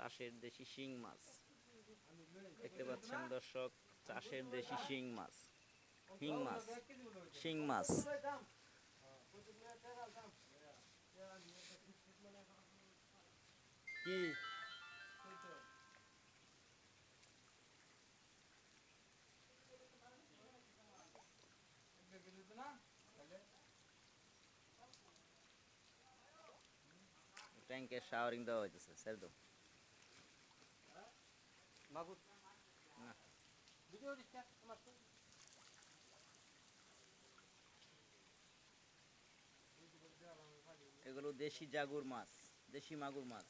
চাষের দেশি শিং মাছ। দেখতে পাচ্ছেন দর্শক, চাষের দেশি শিং মাছ হিং মাছ, শিং মাছ। কি? ট্যাঙ্কে শাওয়ারিং দেওয়া হইতেছে স্যার তো এগুলো দেশি জাগুর মাছ দেশি মাগুর মাছ।